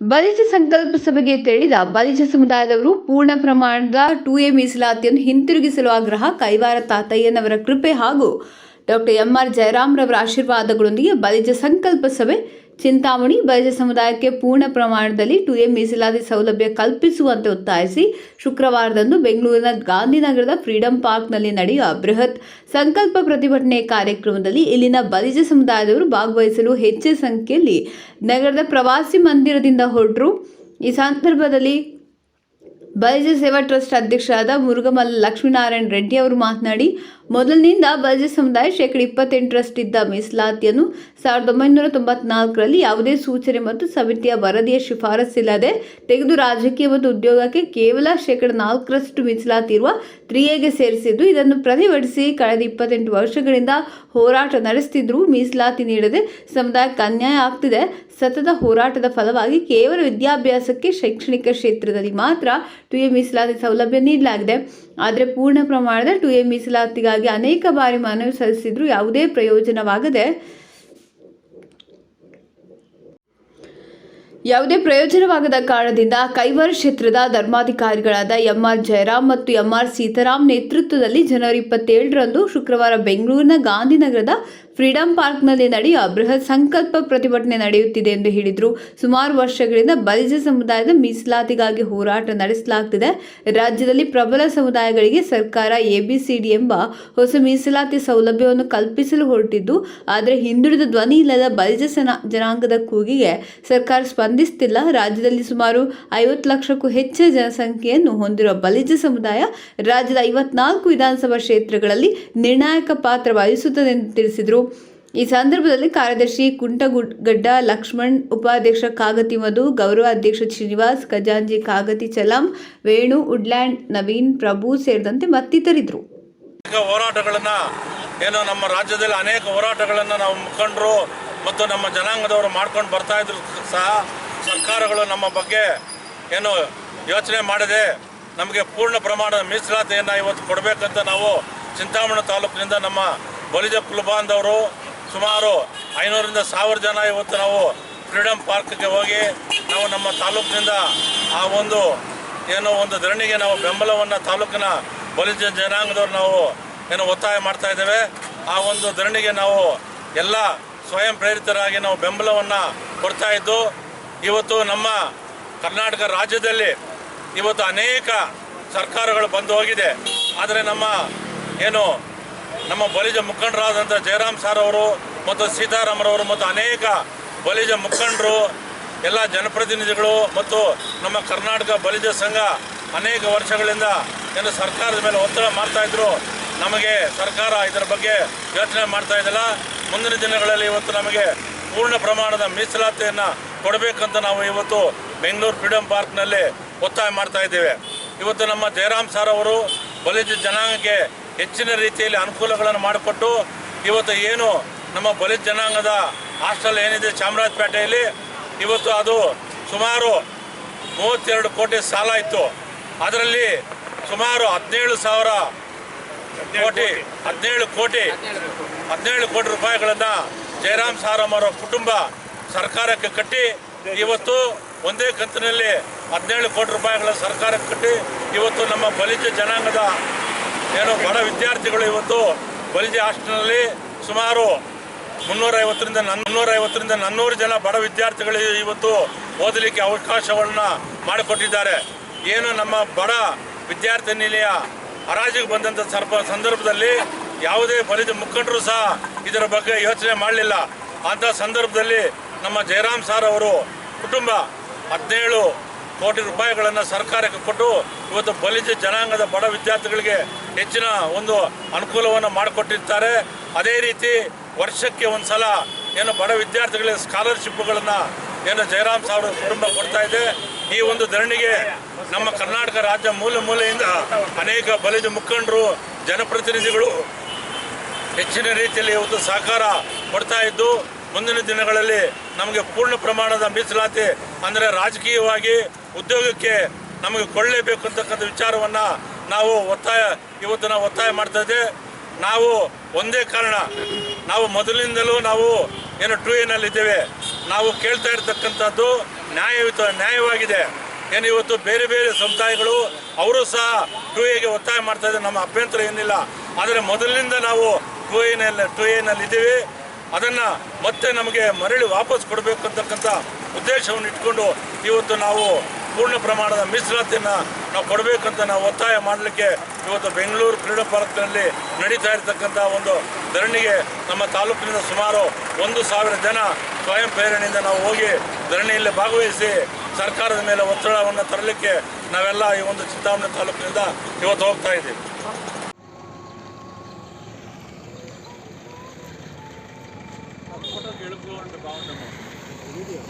ಬಲಿಜ ಸಂಕಲ್ಪ ಸಭೆಗೆ ತೆರಳಿದ ಬಲಿಜ ಸಮುದಾಯದವರು ಪೂರ್ಣ ಪ್ರಮಾಣದ ಟು ಎ ಮೀಸಲಾತಿಯನ್ನು ಹಿಂತಿರುಗಿಸಲು ಆಗ್ರಹ ಕೈವಾರ ತಾತಯ್ಯನವರ ಕೃಪೆ ಹಾಗೂ ಡಾಕ್ಟರ್ ಎಂಆರ್ ಜಯರಾಮ್ರವರ ಆಶೀರ್ವಾದಗಳೊಂದಿಗೆ ಬಲಿಜ ಸಂಕಲ್ಪ ಸಭೆ ಚಿಂತಾಮಣಿ, ಬಲಿಜ ಸಮುದಾಯಕ್ಕೆ ಪೂರ್ಣ ಪ್ರಮಾಣದಲ್ಲಿ ಟು ಎ ಮೀಸಲಾತಿ ಸೌಲಭ್ಯ ಕಲ್ಪಿಸುವಂತೆ ಒತ್ತಾಯಿಸಿ ಶುಕ್ರವಾರದಂದು ಬೆಂಗಳೂರಿನ ಗಾಂಧಿನಗರದ ಫ್ರೀಡಂ ಪಾರ್ಕ್ನಲ್ಲಿ ನಡೆಯುವ ಬೃಹತ್ ಸಂಕಲ್ಪ ಪ್ರತಿಭಟನೆ ಕಾರ್ಯಕ್ರಮದಲ್ಲಿ ಇಲ್ಲಿನ ಬಲಿಜ ಸಮುದಾಯದವರು ಭಾಗವಹಿಸಲು ಹೆಚ್ಚಿನ ಸಂಖ್ಯೆಯಲ್ಲಿ ನಗರದ ಪ್ರವಾಸಿ ಮಂದಿರದಿಂದ ಹೊರಟರು. ಈ ಸಂದರ್ಭದಲ್ಲಿ ಬಲಿಜ ಸೇವಾ ಟ್ರಸ್ಟ್ ಅಧ್ಯಕ್ಷರಾದ ಮುರುಗಮಲ್ಲ ಲಕ್ಷ್ಮೀನಾರಾಯಣ ರೆಡ್ಡಿ ಅವರು ಮಾತನಾಡಿ ಮೊದಲಿನಿಂದ ಬಲ್ಜಿ ಸಮುದಾಯ ಶೇಕಡ ಇಪ್ಪತ್ತೆಂಟರಷ್ಟಿದ್ದ ಮೀಸಲಾತಿಯನ್ನು ಸಾವಿರದ ಒಂಬೈನೂರ ತೊಂಬತ್ನಾಲ್ಕರಲ್ಲಿ ಯಾವುದೇ ಸೂಚನೆ ಮತ್ತು ಸಮಿತಿಯ ವರದಿಯ ಶಿಫಾರಸ್ಸಿಲ್ಲದೆ ತೆಗೆದು ರಾಜಕೀಯ ಮತ್ತು ಉದ್ಯೋಗಕ್ಕೆ ಕೇವಲ ಶೇಕಡ ನಾಲ್ಕರಷ್ಟು ಮೀಸಲಾತಿ ಇರುವ ತ್ರಿಯೆಗೆ ಸೇರಿಸಿದ್ದು, ಇದನ್ನು ಪ್ರತಿಭಟಿಸಿ ಕಳೆದ ಇಪ್ಪತ್ತೆಂಟು ವರ್ಷಗಳಿಂದ ಹೋರಾಟ ನಡೆಸುತ್ತಿದ್ದರೂ ಮೀಸಲಾತಿ ನೀಡದೆ ಸಮುದಾಯಕ್ಕೆ ಅನ್ಯಾಯ ಆಗ್ತಿದೆ. ಸತತ ಹೋರಾಟದ ಫಲವಾಗಿ ಕೇವಲ ವಿದ್ಯಾಭ್ಯಾಸಕ್ಕೆ ಶೈಕ್ಷಣಿಕ ಕ್ಷೇತ್ರದಲ್ಲಿ ಮಾತ್ರ ಎ ಮೀಸಲಾತಿ ಸೌಲಭ್ಯ ನೀಡಲಾಗಿದೆ. ಆದರೆ ಪೂರ್ಣ ಪ್ರಮಾಣದ ಟು ಎ ಮೀಸಲಾತಿಗಾಗಿ ಅನೇಕ ಬಾರಿ ಮನವಿ ಸಲ್ಲಿಸಿದ್ರೂ ಯಾವುದೇ ಪ್ರಯೋಜನವಾಗದೆ ಯಾವುದೇ ಪ್ರಯೋಜನವಾಗದ ಕಾರಣದಿಂದ ಕೈವಾರ್ ಕ್ಷೇತ್ರದ ಧರ್ಮಾಧಿಕಾರಿಗಳಾದ ಎಂಆರ್ ಜಯರಾಮ್ ಮತ್ತು ಎಂಆರ್ ಸೀತಾರಾಮ್ ನೇತೃತ್ವದಲ್ಲಿ ಜನವರಿ ಇಪ್ಪತ್ತೇಳರಂದು ಶುಕ್ರವಾರ ಬೆಂಗಳೂರಿನ ಗಾಂಧಿನಗರದ ಫ್ರೀಡಂ ಪಾರ್ಕ್ನಲ್ಲಿ ನಡೆಯುವ ಬೃಹತ್ ಸಂಕಲ್ಪ ಪ್ರತಿಭಟನೆ ನಡೆಯುತ್ತಿದೆ ಎಂದು ಹೇಳಿದರು. ಸುಮಾರು ವರ್ಷಗಳಿಂದ ಬಲಿಜ ಸಮುದಾಯದ ಮೀಸಲಾತಿಗಾಗಿ ಹೋರಾಟ ನಡೆಸಲಾಗುತ್ತಿದೆ ರಾಜ್ಯದಲ್ಲಿ ಪ್ರಬಲ ಸಮುದಾಯಗಳಿಗೆ ಸರ್ಕಾರ ಎಬಿಸಿಡಿ ಎಂಬ ಹೊಸ ಮೀಸಲಾತಿ ಸೌಲಭ್ಯವನ್ನು ಕಲ್ಪಿಸಲು ಹೊರಟಿದ್ದು, ಆದರೆ ಹಿಂದುಳಿದ ಧ್ವನಿ ಇಲ್ಲದ ಬಲಿಜ ಜನಾಂಗದ ಕೂಗಿಗೆ ಸರ್ಕಾರ ಸ್ಪಂದಿಸುತ್ತಿಲ್ಲ ರಾಜ್ಯದಲ್ಲಿ ಸುಮಾರು ಐವತ್ತು ಲಕ್ಷಕ್ಕೂ ಹೆಚ್ಚು ಜನಸಂಖ್ಯೆಯನ್ನು ಹೊಂದಿರುವ ಬಲಿಜ ಸಮುದಾಯ ರಾಜ್ಯದ ಐವತ್ನಾಲ್ಕು ವಿಧಾನಸಭಾ ಕ್ಷೇತ್ರಗಳಲ್ಲಿ ನಿರ್ಣಾಯಕ ಪಾತ್ರ ವಹಿಸುತ್ತದೆ ಎಂದು ತಿಳಿಸಿದರು. ಈ ಸಂದರ್ಭದಲ್ಲಿ ಕಾರ್ಯದರ್ಶಿ ಕುಂಟಗುಡ್ಗಡ್ಡ ಲಕ್ಷ್ಮಣ್, ಉಪಾಧ್ಯಕ್ಷ ಕಾಗತಿ ಮಧು, ಗೌರವ ಅಧ್ಯಕ್ಷ ಶ್ರೀನಿವಾಸ್ ಖಜಾಂಜಿ ಕಾಗತಿ ಚಲಂ, ವೇಣು, ವುಡ್ಲ್ಯಾಂಡ್, ನವೀನ್, ಪ್ರಭು ಸೇರಿದಂತೆ ಹೋರಾಟಗಳನ್ನ ಹೋರಾಟಗಳನ್ನು ಏನು ನಮ್ಮ ರಾಜ್ಯದಲ್ಲಿ ಅನೇಕ ಹೋರಾಟಗಳನ್ನು ನಾವು ಮುಖಂಡರು ಮತ್ತು ನಮ್ಮ ಜನಾಂಗದವರು ಮಾಡ್ಕೊಂಡು ಬರ್ತಾ ಇದ್ರು ಸಹ ಸರ್ಕಾರಗಳು ನಮ್ಮ ಬಗ್ಗೆ ಏನು ಯೋಚನೆ ಮಾಡದೆ ನಮಗೆ ಪೂರ್ಣ ಪ್ರಮಾಣದ ಮೀಸಲಾತಿಯನ್ನು ಇವತ್ತು ಕೊಡಬೇಕಂತ ನಾವು ಚಿಂತಾಮಣಿ ತಾಲೂಕಿನಿಂದ ನಮ್ಮ ಬಲಿಜ ಕುಲಬಾಂಧವರು ಸುಮಾರು ಐನೂರಿಂದ ಸಾವಿರ ಜನ ಇವತ್ತು ನಾವು ಫ್ರೀಡಮ್ ಪಾರ್ಕ್ಗೆ ಹೋಗಿ ನಾವು ನಮ್ಮ ತಾಲೂಕಿನಿಂದ ಆ ಒಂದು ಏನೋ ಒಂದು ಧರಣಿಗೆ ನಾವು ಬೆಂಬಲವನ್ನು ತಾಲೂಕಿನ ಬಲಿಜ ಜನಾಂಗದವ್ರು ನಾವು ಏನು ಒತ್ತಾಯ ಮಾಡ್ತಾ ಇದ್ದೇವೆ. ಆ ಒಂದು ಧರಣಿಗೆ ನಾವು ಎಲ್ಲ ಸ್ವಯಂ ಪ್ರೇರಿತರಾಗಿ ನಾವು ಬೆಂಬಲವನ್ನು ಕೊಡ್ತಾ ಇದ್ದು ಇವತ್ತು ನಮ್ಮ ಕರ್ನಾಟಕ ರಾಜ್ಯದಲ್ಲಿ ಇವತ್ತು ಅನೇಕ ಸರ್ಕಾರಗಳು ಬಂದು ಹೋಗಿದೆ. ಆದರೆ ನಮ್ಮ ಏನು ನಮ್ಮ ಬಲಿಜ ಮುಖಂಡರಾದಂಥ ಜಯರಾಮ್ ಸಾರ್ ಅವರು ಮತ್ತು ಸೀತಾರಾಮರವರು ಮತ್ತು ಅನೇಕ ಬಲಿಜ ಮುಖಂಡರು, ಎಲ್ಲ ಜನಪ್ರತಿನಿಧಿಗಳು ಮತ್ತು ನಮ್ಮ ಕರ್ನಾಟಕ ಬಲಿಜ ಸಂಘ ಅನೇಕ ವರ್ಷಗಳಿಂದ ಏನು ಸರ್ಕಾರದ ಮೇಲೆ ಒತ್ತಡ ಮಾಡ್ತಾಯಿದ್ರು ನಮಗೆ ಸರ್ಕಾರ ಇದರ ಬಗ್ಗೆ ಯೋಚನೆ ಮಾಡ್ತಾ ಇದ್ದಲ್ಲ. ಮುಂದಿನ ದಿನಗಳಲ್ಲಿ ಇವತ್ತು ನಮಗೆ ಪೂರ್ಣ ಪ್ರಮಾಣದ ಮೀಸಲಾತಿಯನ್ನು ಕೊಡಬೇಕಂತ ನಾವು ಇವತ್ತು ಬೆಂಗಳೂರು ಫ್ರೀಡಮ್ ಪಾರ್ಕ್ನಲ್ಲಿ ಒತ್ತಾಯ ಮಾಡ್ತಾ ಇದ್ದೇವೆ. ಇವತ್ತು ನಮ್ಮ ಜಯರಾಮ್ ಸರ್ ಅವರು ಬಲಿಜ ಜನಾಂಗಕ್ಕೆ ಹೆಚ್ಚಿನ ರೀತಿಯಲ್ಲಿ ಅನುಕೂಲಗಳನ್ನು ಮಾಡಿಕೊಟ್ಟು ಇವತ್ತು ಏನು ನಮ್ಮ ಬಲಿಜ ಜನಾಂಗದ ಹಾಸ್ಟೆಲ್ ಏನಿದೆ ಚಾಮರಾಜಪೇಟೆಯಲ್ಲಿ ಇವತ್ತು ಅದು ಸುಮಾರು ಮೂವತ್ತೆರಡು ಕೋಟಿ ಸಾಲ ಇತ್ತು. ಅದರಲ್ಲಿ ಸುಮಾರು ಹದಿನೇಳು ಸಾವಿರ ಕೋಟಿ, ಹದಿನೇಳು ಕೋಟಿ ಹದಿನೇಳು ಕೋಟಿ ರೂಪಾಯಿಗಳನ್ನು ಜಯರಾಮ್ ಸಾರಮ್ಮರ ಕುಟುಂಬ ಸರ್ಕಾರಕ್ಕೆ ಕಟ್ಟಿ ಇವತ್ತು ಒಂದೇ ಕಂತಿನಲ್ಲಿ ಹದಿನೇಳು ಕೋಟಿ ರೂಪಾಯಿಗಳ ಸರ್ಕಾರಕ್ಕೆ ಕಟ್ಟಿ ಇವತ್ತು ನಮ್ಮ ಬಲಿಜ ಜನಾಂಗದ ಏನು ಬಡ ವಿದ್ಯಾರ್ಥಿಗಳು ಇವತ್ತು ಬಲಿಜ ಹಾಸ್ಟೆಲ್ನಲ್ಲಿ ಸುಮಾರು ಮುನ್ನೂರೈವತ್ತರಿಂದ ಮುನ್ನೂರೈವತ್ತರಿಂದ ನಾನ್ನೂರು ಜನ ಬಡ ವಿದ್ಯಾರ್ಥಿಗಳು ಇವತ್ತು ಓದಲಿಕ್ಕೆ ಅವಕಾಶಗಳನ್ನ ಮಾಡಿಕೊಟ್ಟಿದ್ದಾರೆ. ಏನು ನಮ್ಮ ಬಡ ವಿದ್ಯಾರ್ಥಿ ನಿಲಯ ಹರಾಜಿಗೆ ಬಂದಂಥ ಸರ್ಪ, ಸಂದರ್ಭದಲ್ಲಿ ಯಾವುದೇ ಬಲಿಜ ಮುಖಂಡರು ಸಹ ಇದರ ಬಗ್ಗೆ ಯೋಚನೆ ಮಾಡಲಿಲ್ಲ. ಅಂಥ ಸಂದರ್ಭದಲ್ಲಿ ನಮ್ಮ ಜಯರಾಮ್ ಸಾರ್ ಅವರು ಕುಟುಂಬ ಹದಿನೇಳು ಕೋಟಿ ರೂಪಾಯಿಗಳನ್ನು ಸರ್ಕಾರಕ್ಕೆ ಕೊಟ್ಟು ಇವತ್ತು ಬಲಿಜ ಜನಾಂಗದ ಬಡ ವಿದ್ಯಾರ್ಥಿಗಳಿಗೆ ಹೆಚ್ಚಿನ ಒಂದು ಅನುಕೂಲವನ್ನು ಮಾಡಿಕೊಟ್ಟಿರ್ತಾರೆ. ಅದೇ ರೀತಿ ವರ್ಷಕ್ಕೆ ಒಂದು ಸಲ ಏನು ಬಡ ವಿದ್ಯಾರ್ಥಿಗಳಿಗೆ ಸ್ಕಾಲರ್ಶಿಪ್ಗಳನ್ನು ಏನು ಜಯರಾಮ್ ಸಾರ್ ಕುಟುಂಬ ಕೊಡ್ತಾ ಇದೆ. ಈ ಒಂದು ಧರಣಿಗೆ ನಮ್ಮ ಕರ್ನಾಟಕ ರಾಜ್ಯ ಮೂಲೆ ಮೂಲೆಯಿಂದ ಅನೇಕ ಬಲಿಜ ಮುಖಂಡರು, ಜನಪ್ರತಿನಿಧಿಗಳು ಹೆಚ್ಚಿನ ರೀತಿಯಲ್ಲಿ ಇವತ್ತು ಸಹಕಾರ ಕೊಡ್ತಾ ಇದ್ದು ಮುಂದಿನ ದಿನಗಳಲ್ಲಿ ನಮಗೆ ಪೂರ್ಣ ಪ್ರಮಾಣದ ಮೀಸಲಾತಿ, ಅಂದರೆ ರಾಜಕೀಯವಾಗಿ ಉದ್ಯೋಗಕ್ಕೆ ನಮಗೆ ಕೊಡಲೇಬೇಕು ಅಂತಕ್ಕಂಥ ವಿಚಾರವನ್ನು ನಾವು ಒತ್ತಾಯ, ಇವತ್ತು ನಾವು ಒತ್ತಾಯ ಮಾಡ್ತಾ ಇದ್ದೆ. ನಾವು ಒಂದೇ ಕಾರಣ, ನಾವು ಮೊದಲಿನಿಂದಲೂ ನಾವು ಏನು ಟೂ ಎನಲ್ಲಿದ್ದೇವೆ ನಾವು ಕೇಳ್ತಾ ಇರ್ತಕ್ಕಂಥದ್ದು ನ್ಯಾಯಯುತ, ನ್ಯಾಯವಾಗಿದೆ. ಏನು ಇವತ್ತು ಬೇರೆ ಬೇರೆ ಸಮುದಾಯಗಳು, ಅವರು ಸಹ ಟು ಎಗೆ ಒತ್ತಾಯ ಮಾಡ್ತಾ ಇದ್ದಾರೆ. ನಮ್ಮ ಅಭ್ಯಂತರ ಏನಿಲ್ಲ. ಆದರೆ ಮೊದಲಿನಿಂದ ನಾವು ಟು ಎನಲ್ಲಿ ಟು ಎನಲ್ಲಿ ಇದ್ದೀವಿ. ಅದನ್ನು ಮತ್ತೆ ನಮಗೆ ಮರಳಿ ವಾಪಸ್ ಕೊಡಬೇಕು ಅಂತಕ್ಕಂಥ ಉದ್ದೇಶವನ್ನು ಇಟ್ಕೊಂಡು ಇವತ್ತು ನಾವು ಪೂರ್ಣ ಪ್ರಮಾಣದ ಮೀಸಲಾತಿಯನ್ನು ನಾವು ಕೊಡಬೇಕಂತ ನಾವು ಒತ್ತಾಯ ಮಾಡಲಿಕ್ಕೆ ಇವತ್ತು ಬೆಂಗಳೂರು ಕ್ರೀಡಾ ಪಾರ್ಕ್ನಲ್ಲಿ ನಡೀತಾ ಇರತಕ್ಕಂಥ ಒಂದು ಧರಣಿಗೆ ನಮ್ಮ ತಾಲೂಕಿನಿಂದ ಸುಮಾರು ಒಂದು ಸಾವಿರ ಜನ ಸ್ವಯಂ ಪ್ರೇರಣೆಯಿಂದ ನಾವು ಹೋಗಿ ಧರಣಿಯಲ್ಲಿ ಭಾಗವಹಿಸಿ ಸರ್ಕಾರದ ಮೇಲೆ ಒತ್ತಡವನ್ನು ತರಲಿಕ್ಕೆ ನಾವೆಲ್ಲ ಈ ಒಂದು ಚಿಂತಾಮಣಿ ತಾಲೂಕಿನಿಂದ ಇವತ್ತು ಹೋಗ್ತಾ ಇದ್ದೀವಿ. ఫోటోకి ఎడుపుగా బాగుంటాము బాగుంటుంది